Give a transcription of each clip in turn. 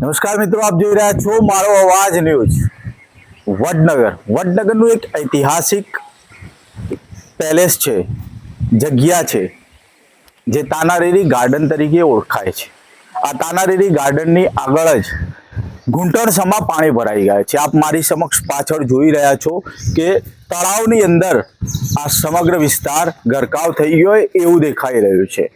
નમસ્કાર મિત્રો, આપ જોઈ રહ્યા છો મારો અવાજ ન્યૂઝ. વડનગર. વડનગરનું એક ઐતિહાસિક પેલેસ છે, જગ્યા છે, જે તાનારીરી ગાર્ડન તરીકે ઓળખાય છે. આ તાનારીરી ગાર્ડનની આગળ જ ઘૂંટણસમાં પાણી ભરાઈ ગયા છે. આપ મારી સમક્ષ પાછળ જોઈ રહ્યા છો કે તળાવની અંદર આ સમગ્ર વિસ્તાર ગરકાવ થઈ ગયો એવું દેખાઈ રહ્યું છે.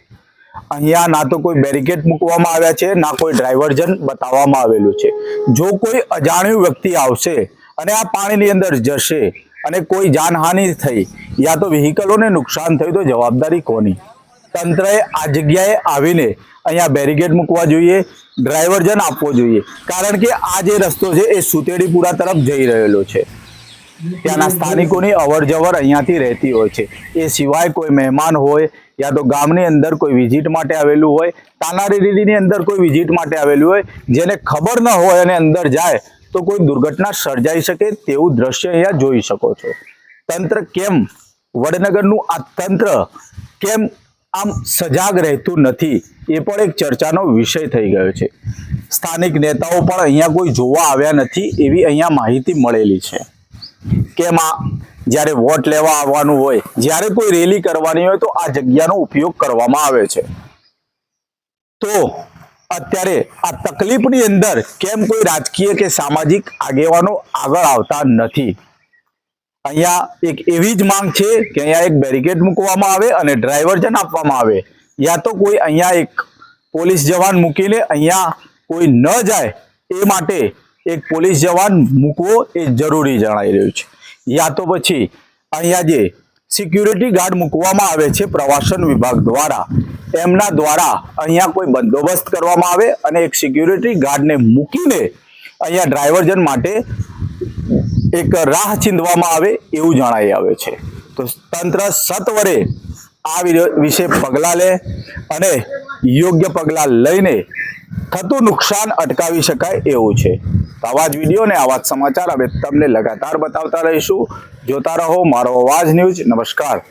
અહીંયા ના તો કોઈ બેરિકેડ મૂકવામાં આવ્યા છે, ના કોઈ ડ્રાઈવર્જન બતાવવામાં આવેલું છે. જો કોઈ અજાણ્યું વ્યક્તિ આવશે અને આ પાણીની અંદર જશે અને કોઈ જાનહાનિ થઈ યા તો વ્હીકલોને નુકસાન થયું તો જવાબદારી કોની? તંત્રએ આ જગ્યાએ આવીને અહીંયા બેરિકેડ મૂકવા જોઈએ ડ્રાઈવર્જન આપવો જોઈએ. કારણ કે આ જે રસ્તો છે એ સુતેડીપુરા તરફ જઈ રહેલો છે. ત્યાંના સ્થાનિકોની અવર જવર અહીંયાથી રહેતી હોય છે. એ સિવાય કોઈ મહેમાન હોય યા તો ગામની અંદર કોઈ વિઝિટ માટે આવેલું હોય તાનારીરીની અંદર કોઈ વિઝિટ માટે આવેલું હોય, જેને ખબર ન હોય અને અંદર જાય, તો કોઈ દુર્ઘટના સર્જાઈ શકે તેવું દ્રશ્ય અહીંયા જોઈ શકો છો. તંત્ર કેમ? વડનગરનું આ તંત્ર કેમ આમ સજાગ રહેતું નથી? એ પણ એક ચર્ચાનો વિષય થઈ ગયો છે. સ્થાનિક નેતાઓ પણ અહીંયા કોઈ જોવા આવ્યા નથી એવી અહીંયા માહિતી મળેલી છે. કેમ આ જ્યારે વોટ લેવા આવવાનું હોય, જ્યારે કોઈ રેલી કરવાની હોય તો આ જગ્યાનો ઉપયોગ કરવામાં આવે છે. તો અત્યારે આ તકલીફની અંદર કેમ કોઈ રાજકીય કે સામાજિક આગેવાનો આગળ આવતા નથી? અહીંયા એક એવી જ માંગ છે કે અહીંયા એક બેરિકેડ મૂકવામાં આવે અને ડ્રાઈવર્જન આપવામાં આવે. યા તો કોઈ અહીંયા એક પોલીસ જવાન મૂકીને અહીંયા કોઈ ન જાય એ માટે એક પોલીસ જવાન મૂકવો એ જરૂરી જણાઈ રહ્યું છે. યા તો પછી અહીંયા જે સિક્યુરિટી ગાર્ડ મૂકવામાં આવે છે પ્રવાસન વિભાગ દ્વારા એમના દ્વારા અહીંયા કોઈ બંદોબસ્ત કરવામાં આવે અને એક સિક્યુરિટી ગાર્ડને મૂકીને અહીંયા ડ્રાઈવરજન માટે એક રાહ ચીંધવામાં આવે એવું જણાઈ આવે છે. તો તંત્ર સત્વરે આ વિશે પગલાં લે અને યોગ્ય પગલાં લઈને થતું નુકસાન અટકાવી શકાય એવું છે. તો આવા જ વીડિયો ને આવા જ સમાચાર અમે તમને લગાતાર બતાવતા રહીશું. જોતા રહો મારો અવાજ ન્યૂઝ. નમસ્કાર.